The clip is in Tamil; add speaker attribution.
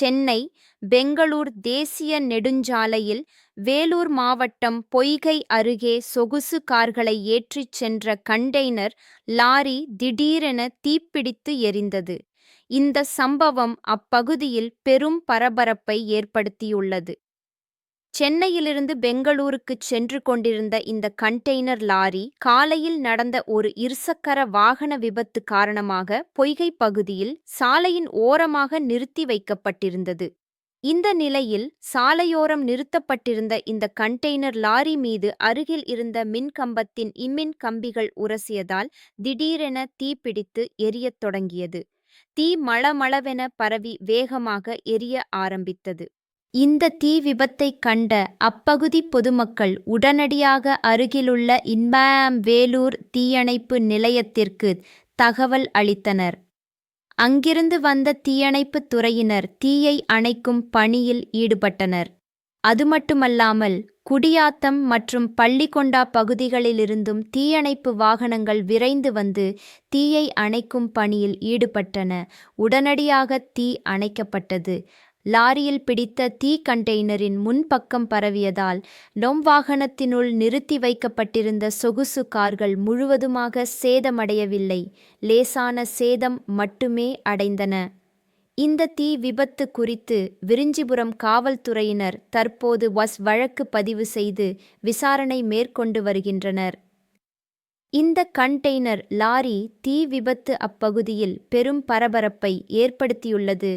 Speaker 1: சென்னை பெங்களூர் தேசிய நெடுஞ்சாலையில் வேலூர் மாவட்டம் பொய்கை அருகே சொகுசு கார்களை ஏற்றிச் சென்ற கண்டெய்னர் லாரி திடீரென தீப்பிடித்து எரிந்தது. இந்த சம்பவம் அப்பகுதியில் பெரும் பரபரப்பை ஏற்படுத்தியுள்ளது. சென்னையிலிருந்து பெங்களூருக்கு சென்று கொண்டிருந்த இந்த கண்டெய்னர் லாரி காலையில் நடந்த ஒரு இருசக்கர வாகன விபத்து காரணமாக பொய்கை பகுதியில் சாலையின் ஓரமாக நிறுத்தி வைக்கப்பட்டிருந்தது. இந்த நிலையில் சாலையோரம் நிறுத்தப்பட்டிருந்த இந்த கண்டெய்னர் லாரி மீது அருகில் இருந்த மின்கம்பத்தின் இம்மின் கம்பிகள் உரசியதால் திடீரென தீப்பிடித்து எரியத் தொடங்கியது. தீ மளமளவென பரவி வேகமாக எரிய ஆரம்பித்தது. இந்த தீ விபத்தை கண்ட அப்பகுதி பொதுமக்கள் உடனடியாக அருகிலுள்ள இன்பாம் வேலூர் தீயணைப்பு நிலையத்திற்கு தகவல் அளித்தனர். அங்கிருந்து வந்த தீயணைப்புத் துறையினர் தீயை அணைக்கும் பணியில் ஈடுபட்டனர். அது மட்டுமல்லாமல் குடியாத்தம் மற்றும் பள்ளிகொண்டா பகுதிகளிலிருந்தும் தீயணைப்பு வாகனங்கள் விரைந்து வந்து தீயை அணைக்கும் பணியில் ஈடுபட்டன. உடனடியாக தீ அணைக்கப்பட்டது. லாரியில் பிடித்த தீ கண்டெய்னரின் முன்பக்கம் பரவியதால் டொம் வாகனத்தினுள் நிறுத்தி வைக்கப்பட்டிருந்த சொகுசு கார்கள் முழுவதுமாக சேதமடையவில்லை. லேசான சேதம் மட்டுமே அடைந்தன. இந்த தீ விபத்து குறித்து விரிஞ்சிபுரம் காவல்துறையினர் தற்போது வஸ் வழக்கு பதிவு செய்து விசாரணை மேற்கொண்டு வருகின்றனர். இந்த கண்டெய்னர் லாரி தீ விபத்து அப்பகுதியில் பெரும் பரபரப்பை ஏற்படுத்தியுள்ளது.